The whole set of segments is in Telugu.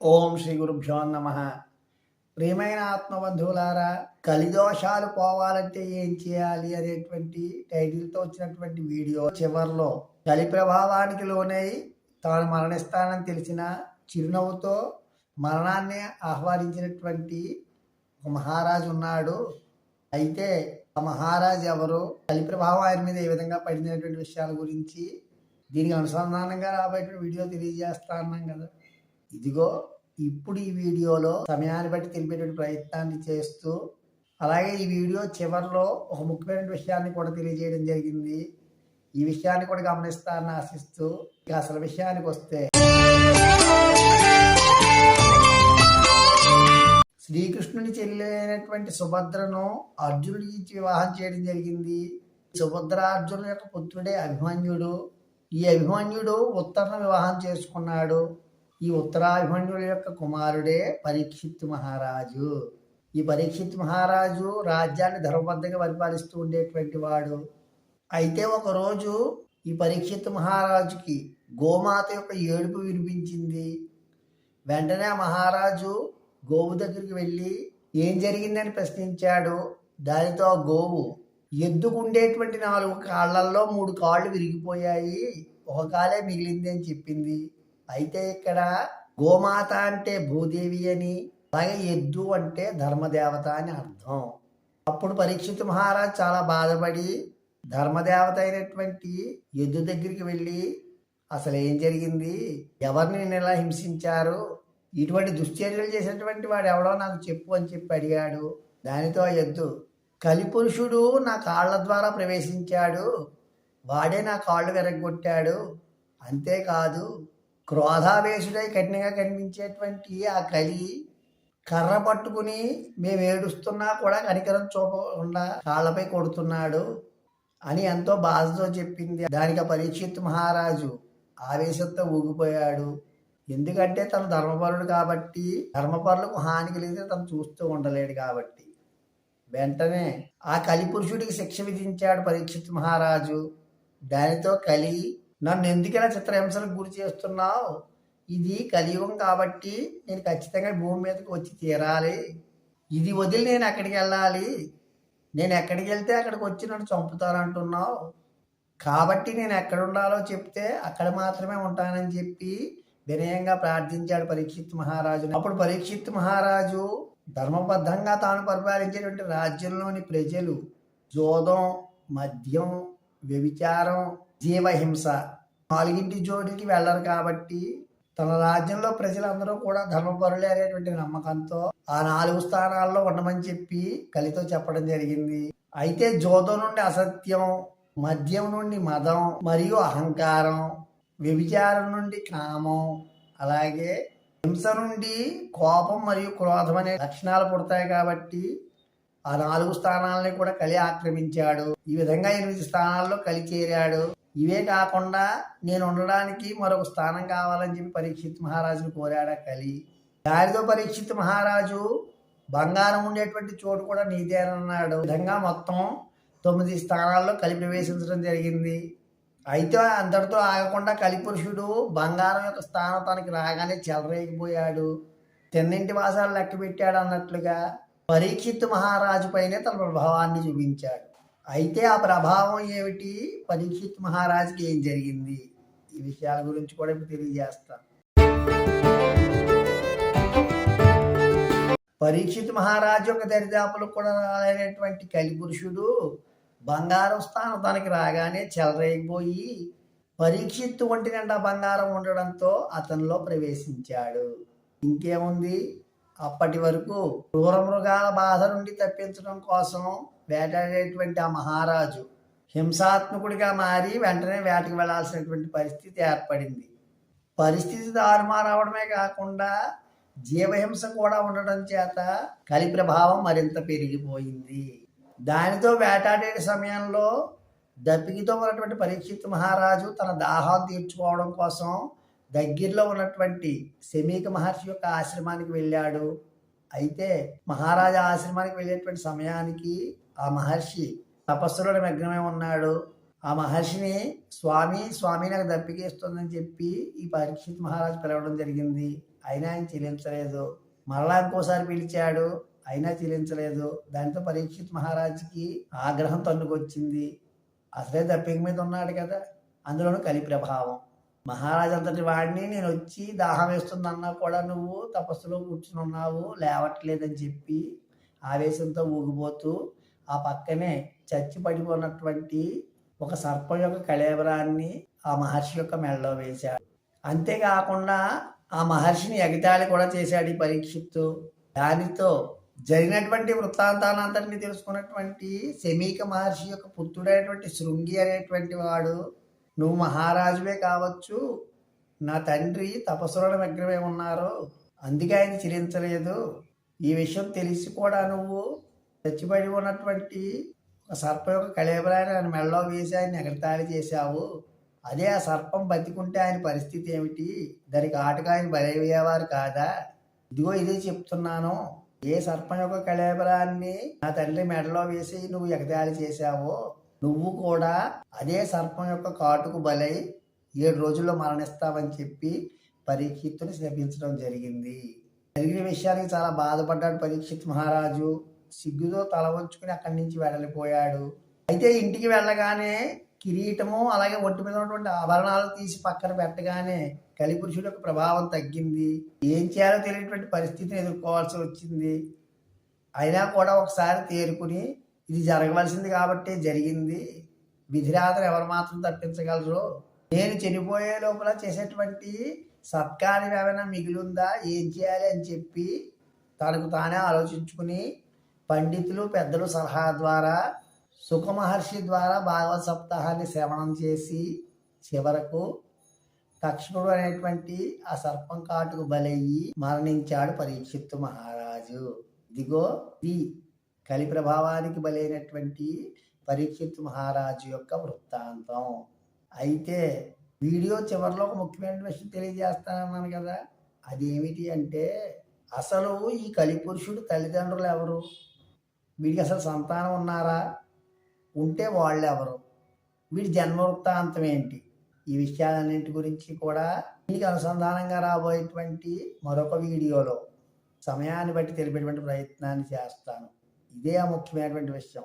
ఓం శ్రీ గురుభ్యో నమ. ప్రియమైన ఆత్మబంధువులారా కలిదోషాలు పోవాలంటే ఏం చేయాలి అనేటువంటి టైటిల్తో వచ్చినటువంటి వీడియో చివరిలో కలి ప్రభావానికి లోనై తాను మరణిస్తానని తెలిసిన చిరునవ్వుతో మరణాన్ని ఆహ్వానించినటువంటి ఒక మహారాజు ఉన్నాడు. అయితే ఆ మహారాజు ఎవరు? కలి ప్రభావం ఆయన మీద ఏ విధంగా పడినటువంటి విషయాల గురించి దీనికి అనుసంధానంగా రాబోయే వీడియో తెలియజేస్తా అన్నాం కదా. ఇదిగో ఇప్పుడు ఈ వీడియోలో సమయాన్ని బట్టి తెలిపేటువంటి ప్రయత్నాన్ని చేస్తూ అలాగే ఈ వీడియో చివరిలో ఒక ముఖ్యమైన విషయాన్ని కూడా తెలియజేయడం జరిగింది. ఈ విషయాన్ని కూడా గమనిస్తారని ఆశిస్తూ ఇక అసలు విషయానికి వస్తే శ్రీకృష్ణుని చెల్లెలైనటువంటి సుభద్రను అర్జునుడికి ఇచ్చి వివాహం చేయడం జరిగింది. సుభద్ర అర్జునుడు యొక్క పుత్రుడే అభిమన్యుడు. ఈ అభిమన్యుడు ఉత్తరను వివాహం చేసుకున్నాడు. ఈ ఉత్తరాభిమన్యుల యొక్క కుమారుడే పరీక్షిత్ మహారాజు. ఈ పరీక్షిత్ మహారాజు రాజ్యాన్ని ధర్మబద్ధంగా పరిపాలిస్తూ ఉండేటువంటి వాడు. అయితే ఒకరోజు ఈ పరీక్షిత్ మహారాజుకి గోమాత యొక్క ఏడుపు వినిపించింది. వెంటనే ఆ మహారాజు గోవు దగ్గరికి వెళ్ళి ఏం జరిగిందని ప్రశ్నించాడు. దానితో ఆ గోవు ఎద్దుకుండేటువంటి నాలుగు కాళ్ళల్లో మూడు కాళ్ళు విరిగిపోయాయి. ఒక కాలే మిగిలింది అని చెప్పింది. అయితే ఇక్కడ గోమాత అంటే భూదేవి అని అలాగే ఎద్దు అంటే ధర్మదేవత అని అర్థం. అప్పుడు పరీక్షిత్ మహారాజ్ చాలా బాధపడి ధర్మదేవత అయినటువంటి ఎద్దు దగ్గరికి వెళ్ళి అసలు ఏం జరిగింది? ఎవరిని నేను ఇలా హింసించారు? ఇటువంటి దుశ్చర్యలు చేసినటువంటి వాడు ఎవడో నాకు చెప్పు అని చెప్పి అడిగాడు. దానితో ఆ ఎద్దు కలిపురుషుడు నా కాళ్ళ ద్వారా ప్రవేశించాడు. వాడే నా కాళ్ళు విరగొట్టాడు అంతేకాదు క్రోధావేశుడై కఠినంగా కనిపించేటువంటి ఆ కలి కర్ర పట్టుకుని మేము ఏడుస్తున్నా కూడా కనికరం చూపకుండా కాళ్ళపై కొడుతున్నాడు అని ఎంతో బాధతో చెప్పింది. దానికి పరీక్షిత్ మహారాజు ఆవేశంతో ఊగిపోయాడు. ఎందుకంటే తను ధర్మపరుడు కాబట్టి ధర్మపరులకు హాని కలిగితే తను చూస్తూ ఉండలేడు కాబట్టి. వెంటనే ఆ కలిపురుషుడికి శిక్ష విధించాడు పరీక్షిత్ మహారాజు. దానితో కలి నన్ను ఎందుకైనా చిత్రహింసలకు గురి చేస్తున్నావు? ఇది కలియుగం కాబట్టి నేను ఖచ్చితంగా భూమి మీదకి వచ్చి తీరాలి. ఇది వదిలి నేను ఎక్కడికి వెళ్ళాలి? నేను ఎక్కడికి వెళ్తే అక్కడికి వచ్చి నన్ను చంపుతానంటున్నావు? కాబట్టి నేను ఎక్కడ ఉండాలో చెప్తే అక్కడ మాత్రమే ఉంటానని చెప్పి వినయంగా ప్రార్థించాడు పరీక్షిత్ మహారాజు. అప్పుడు పరీక్షిత్ మహారాజు ధర్మబద్ధంగా తాను పరిపాలించేటువంటి రాజ్యంలోని ప్రజలు జోదం మద్యం వ్యభిచారం జీవహింస. నాలుగింటి జోడికి వెళ్ళరు కాబట్టి తన రాజ్యంలో ప్రజలందరూ కూడా ధర్మపరులే అనేటువంటి నమ్మకంతో ఆ నాలుగు స్థానాల్లో ఉండమని చెప్పి కలితో చెప్పడం జరిగింది. అయితే జోదం నుండి అసత్యం మద్యం నుండి మదం మరియు అహంకారం వ్యభిచారం నుండి కామం అలాగే హింస నుండి కోపం మరియు క్రోధం అనే లక్షణాలు పుడతాయి కాబట్టి ఆ నాలుగు స్థానాలని కూడా కలి ఆక్రమించాడు. ఈ విధంగా ఎనిమిది స్థానాల్లో కలి చేరాడు. ఇవే కాకుండా నేను ఉండడానికి మరొక స్థానం కావాలని చెప్పి పరీక్షిత్ మహారాజును కోరాడా కలి. దారితో పరీక్షిత్ మహారాజు బంగారం ఉండేటువంటి చోటు కూడా నీదేనన్నాడు విధంగా మొత్తం తొమ్మిది స్థానాల్లో కలి ప్రవేశించడం జరిగింది. అయితే అంతటితో ఆగకుండా కలిపురుషుడు బంగారం యొక్క స్థానం తనకి రాగానే చెలరేగిపోయాడు. తిన్నింటి వాసాలు లెక్క పెట్టాడు అన్నట్లుగా పరీక్షిత్ మహారాజు పైనే తన ప్రభావాన్ని చూపించాడు. అయితే ఆ ప్రభావం ఏమిటి? పరీక్షిత్ మహారాజ్కి ఏం జరిగింది? ఈ విషయాల గురించి కూడా ఇప్పుడు తెలియజేస్తాను పరీక్షిత్ మహారాజు యొక్క దరిదాపులకు కూడా రాలేనటువంటి కలిపురుషుడు బంగారం స్థానం తనకి రాగానే చెలరేగిపోయి పరీక్షిత్తు ఒంటి నిండా బంగారం ఉండడంతో అతనిలో ప్రవేశించాడు. ఇంకేముంది? అప్పటి వరకు క్రూర మృగాల బాధ నుండి తప్పించడం కోసం వేటాడేటువంటి ఆ మహారాజు హింసాత్మకుడిగా మారి వెంటనే వేటకు వెళ్ళాల్సినటువంటి పరిస్థితి ఏర్పడింది. పరిస్థితి దారుమారవడమే కాకుండా జీవహింస కూడా ఉండడం చేత కలి ప్రభావం మరింత పెరిగిపోయింది. దానితో వేటాడే సమయంలో దప్పికితో ఉన్నటువంటి పరీక్షిత్ మహారాజు తన దాహం తీర్చుకోవడం కోసం దగ్గరలో ఉన్నటువంటి శమీక మహర్షి యొక్క ఆశ్రమానికి వెళ్ళాడు. అయితే మహారాజా ఆశ్రమానికి వెళ్ళేటువంటి సమయానికి ఆ మహర్షి తపస్సులో నిమగ్నమై ఉన్నాడు. ఆ మహర్షిని స్వామి స్వామి నాకు దప్పికేస్తుందని చెప్పి ఈ పరీక్షిత్ మహారాజు పిలవడం జరిగింది. అయినా ఆయన చెల్లించలేదు. మరలా ఇంకోసారి పిలిచాడు. అయినా చెల్లించలేదు. దాంతో పరీక్షిత్ మహారాజుకి ఆగ్రహం తన్నుకొచ్చింది. అసలే దప్పిక మీద ఉన్నాడు కదా. అందులోనూ కలి ప్రభావం. మహారాజు అంతటి వాడిని నేను వచ్చి దాహం వేస్తుందన్నా కూడా నువ్వు తపస్సులో కూర్చుని ఉన్నావు లేవట్లేదని చెప్పి ఆవేశంతో ఊగిపోతూ ఆ పక్కనే చచ్చి పడిపోయినటువంటి ఒక సర్పం యొక్క కళేబరాన్ని ఆ మహర్షి యొక్క మెడలో వేశాడు. అంతేకాకుండా ఆ మహర్షిని ఎగతాళి కూడా చేశాడు ఈ పరీక్షిత్తు. దానితో జరిగినటువంటి వృత్తాంతాన్ని తెలుసుకున్నటువంటి శమీక మహర్షి యొక్క పుత్రుడైనటువంటి శృంగి అనేటువంటి వాడు నువ్వు మహారాజువే కావచ్చు నా తండ్రి తపస్సుల విగ్రహమే ఉన్నారు అందుకే ఆయన చిరించలేదు. ఈ విషయం తెలిసి కూడా నువ్వు చచ్చిపడి ఉన్నటువంటి ఒక సర్పం యొక్క కళేబరాన్ని ఆయన మెడలో వేసి ఆయన ఎగరతాళి చేశావు. అదే ఆ సర్పం బతికుంటే ఆయన పరిస్థితి ఏమిటి? దానికి ఆటగా ఆయన బలయ్యేవారు కాదా? ఇదిగో ఇదే చెప్తున్నాను. ఏ సర్పం యొక్క కళేబరాన్ని నా తండ్రి మెడలో వేసి నువ్వు ఎగతాళి చేశావో నువ్వు కూడా అదే సర్పం యొక్క కాటుకు బలై ఏడు రోజుల్లో మరణిస్తావని చెప్పి పరీక్షిత్తుని శపించడం జరిగింది. జరిగిన విషయానికి చాలా బాధపడ్డాడు పరీక్షిత్ మహారాజు. సిగ్గుతో తల వంచుకుని అక్కడి నుంచి వెళ్ళిపోయాడు. అయితే ఇంటికి వెళ్ళగానే కిరీటము అలాగే ఒంటి మీద ఉన్నటువంటి ఆభరణాలు తీసి పక్కన పెట్టగానే కలిపురుషుడు యొక్క ప్రభావం తగ్గింది. ఏం చేయాలో తెలియనటువంటి పరిస్థితిని ఎదుర్కోవాల్సి వచ్చింది. అయినా కూడా ఒకసారి తేరుకుని ఇది జరగవలసింది కాబట్టి జరిగింది. విధిరాతను ఎవరు మాత్రం తప్పించగలరు? నేను చనిపోయే లోపల చేసేటువంటి సత్కార్యం ఏమైనా మిగిలిందా ఏం చేయాలి అని చెప్పి తనకు తానే ఆలోచించుకుని పండితులు పెద్దలు సలహా ద్వారా సుఖమహర్షి ద్వారా భాగవత సప్తాహాన్ని శ్రవణం చేసి చివరకు తక్షణుడు అనేటువంటి ఆ సర్పం కాటుకు బలయ్యి మరణించాడు పరీక్షిత్తు మహారాజు. దిగో ఇది కలి ప్రభావానికి బలైనటువంటి పరీక్షిత్ మహారాజు యొక్క వృత్తాంతం. అయితే వీడియో చివరిలో ఒక ముఖ్యమైన విషయం తెలియజేస్తానన్నాను కదా అదేమిటి అంటే అసలు ఈ కలిపురుషుడు తల్లిదండ్రులు ఎవరు? వీడికి అసలు సంతానం ఉన్నారా? ఉంటే వాళ్ళు ఎవరు వీడి జన్మ వృత్తాంతం ఏంటి? ఈ విషయాలన్నింటి గురించి కూడా వీడికి అనుసంధానంగా రాబోయేటువంటి మరొక వీడియోలో సమయాన్ని బట్టి తెలిపేటువంటి ప్రయత్నాన్ని చేస్తాను. ఇదే ఆ ముఖ్యమైనటువంటి విషయం.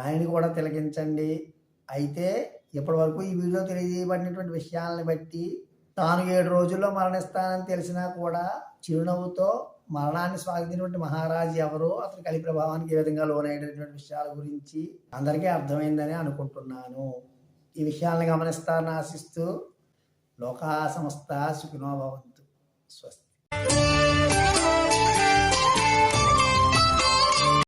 ఆయన్ని కూడా తిలకించండి. అయితే ఇప్పటి వరకు ఈ వీడియో తెలియజేయబడినటువంటి విషయాలను బట్టి తాను ఏడు రోజుల్లో మరణిస్తానని తెలిసినా కూడా చిరునవ్వుతో మరణాన్ని స్వాగతించినటువంటి మహారాజు ఎవరో అతని కలి ప్రభావానికి ఏ విధంగా లోనైనటువంటి విషయాల గురించి అందరికీ అర్థమైందని అనుకుంటున్నాను. ఈ విషయాలను గమనిస్తారని ఆశిస్తూ లోకా సంస్థ సుఖినోభవంతు స్వస్తి.